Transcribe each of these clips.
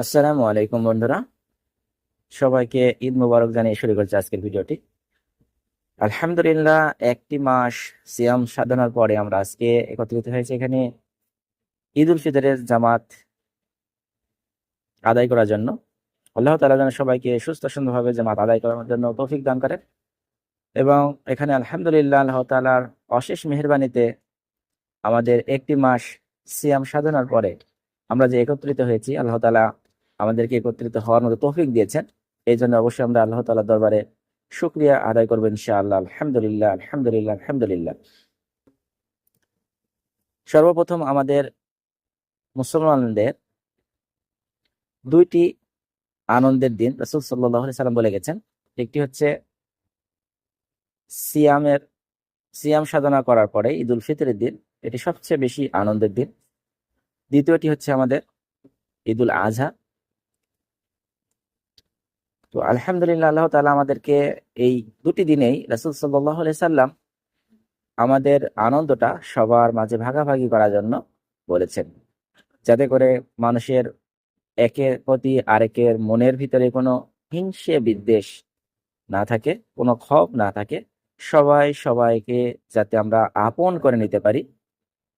আসসালামু আলাইকুম, বন্ধুরা। সবাইকে ঈদ মুবারক জানিয়ে শুরু করছি আজকের ভিডিওটি। আলহামদুলিল্লাহ, একটি মাস সিয়াম সাধনার পরে আমরা আজকে একত্রিত হয়েছি এখানে ঈদ উল ফিতরের জামাত আদায় করার জন্য। আল্লাহ তাআলা যেন সবাইকে সুস্থ সুন্দরভাবে জামাত আদায় করার জন্য তৌফিক দান করেন। এবং এখানে আলহামদুলিল্লাহ আল্লাহ তাআলার অশেষ মেহেরবানিতে আমাদের একটি মাস সিয়াম সাধনার পরে আমরা যে একত্রিত হয়েছি, আল্লাহ তাআলা আমাদেরকে একত্রিত হওয়ার মতো তৌফিক দিয়েছেন। এই জন্য অবশ্যই আমরা আল্লাহ তাআলার দরবারে শুক্রিয়া আদায় করব ইনশাআল্লাহ। আলহামদুলিল্লাহ আলহামদুলিল্লাহ আলহামদুলিল্লাহ। সর্বপ্রথম আমাদের মুসলমানদের দুইটি আনন্দের দিন। রাসূল সাল্লাম বলে গেছেন, একটি হচ্ছে সিয়ামের, সিয়াম সাধনা করার পরে ঈদ উল ফিতরের দিন, এটি সবচেয়ে বেশি আনন্দের দিন। দ্বিতীয়টি হচ্ছে আমাদের ঈদুল আজহা। তো আলহামদুলিল্লাহ আল্লাহ তালা আমাদেরকে এই দুটি দিনেই রাসূল আলাইহি সাল্লাম আমাদের আনন্দটা সবার মাঝে ভাগাভাগি করার জন্য বলেছেন। যাতে করে মানুষের একের প্রতি আরেকের মনের ভিতরে কোনো হিংসে বিদ্বেষ না থাকে, কোনো ক্ষোভ না থাকে, সবাই সবাইকে যাতে আমরা আপন করে নিতে পারি।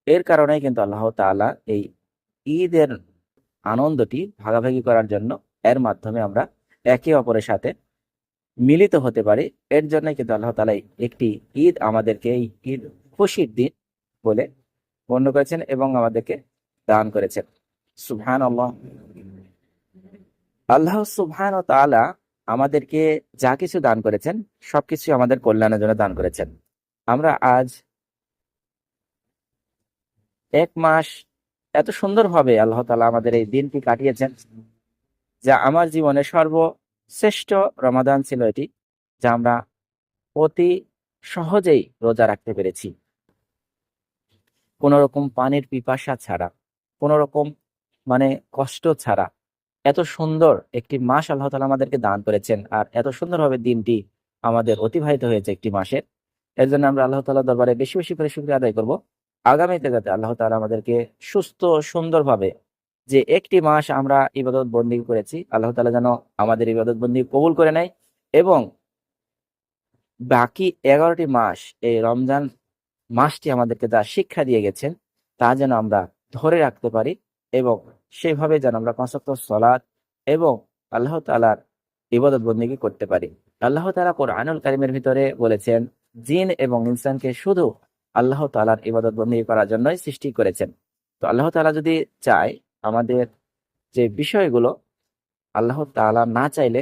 এর কারণেই কিন্তু আল্লাহ তাআলা এই ঈদের আনন্দটি ভাগাভাগি করার জন্য এর মাধ্যমে আমরা একে অপরের সাথে মিলিত হতে পারি। এর জন্য কিন্তু আল্লাহ তাআলা একটি ঈদ আমাদেরকে এই ঈদ খুশির দিন বলে গণ্য করেছেন এবং আমাদেরকে দান করেছেন। সুবহান আল্লাহ আল্লাহ সুবহান ও তাআলা আমাদেরকে যা কিছু দান করেছেন, সবকিছু আমাদের কল্যাণের জন্য দান করেছেন। আমরা আজ এক মাস এত সুন্দরভাবে আল্লাহ তালা আমাদের এই দিনটি কাটিয়েছেন। যা আমার জীবনে সর্বশ্রেষ্ঠ রমাদান ছিল এটি, যা আমরা অতি সহজেই রোজা রাখতে পেরেছি। কোনো রকম পানির পিপাসা ছাড়া কোনো রকম মানে কষ্ট ছাড়া এত সুন্দর একটি মাস আল্লাহ তালা আমাদেরকে দান করেছেন আর এত সুন্দরভাবে দিনটি আমাদের অতিবাহিত হয়েছে একটি মাসের এর জন্য আমরা আল্লাহ তাআলার দরবারে বেশি বেশি করে শুকরিয়া আদায় করব। আগামীতে যাতে আল্লাহ তালা আমাদেরকে সুস্থ সুন্দরভাবে যে একটি মাস আমরা ইবাদত বন্দী করেছি, আল্লাহ তাআলা যেন আমাদের ইবাদত বন্দী কবুল করে নেয় এবং বাকি এগারোটি মাস এই রমজান মাসটি আমাদেরকে যা শিক্ষা দিয়ে গেছেন, তা যেন আমরা ধরে রাখতে পারি এবং সেভাবে যেন আমরা পাঁচ ওয়াক্ত সলাৎ এবং আল্লাহ তালার ইবাদত বন্দিগি করতে পারি। আল্লাহ তাআলা কোরআনুল কারিমের ভিতরে বলেছেন, জিন এবং ইনসানকে শুধু আল্লাহ তালার ইবাদত বন্দিগি করার জন্যই সৃষ্টি করেছেন। তো আল্লাহ তালা যদি চায় আমাদের যে বিষয়গুলো আল্লাহ তালা না চাইলে